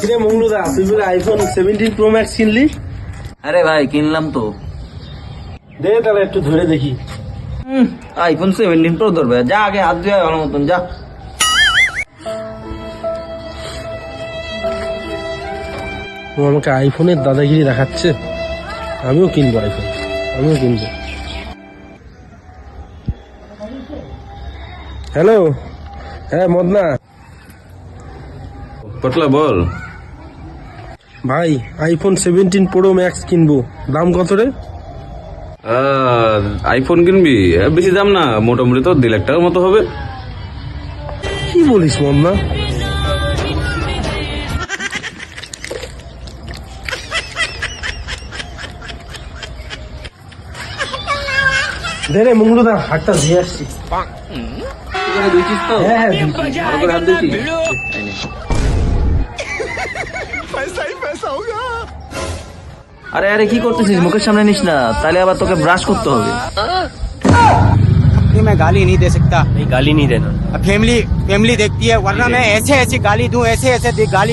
কিরে মঙ্গলদা তুই বলে আইফোন সেভেন্টিন প্রো ম্যাক্স কিনলি? আরে ভাই কিনলাম তো। দে তাহলে একটু ধরে দেখি। আইফোন সেভেন্টিন প্রো ধরবে। যা আগে হাত ধুয়ে ভালো মতন যা। ও আমাকে আইফোনের দাদাগিরি দেখাচ্ছে। আমিও কিনবো আইফোন আমিও কিনবো। হ্যালো হ্যাঁ মদনা। পটলা বল। ভাই আইফোন সেভেন্টিন প্রো ম্যাক্স কিনবো। দাম কত রে? আইফোন কিনবি? বেশি দাম না মোটামুটি তো দুই লাখ টাকার মতো হবে। কি বলিস মদনা দে রে মঙ্গলদা হাটটা দিয়ে আসছি। হ্যাঁ হ্যাঁ দিচ্ছি। ভালো করে হাত দিয়েছিস আরে আরে কি করতেছিস মুখের সামনে নিস না তাহলে আবার তোকে ব্রাশ করতে হবে कि मैं गाली नहीं दे सकता नहीं गाली नहीं देना फैमिली फैमिली देखती है वरना मैं ऐसे ऐसे गाली दूं ऐसे ऐसे दे- गाली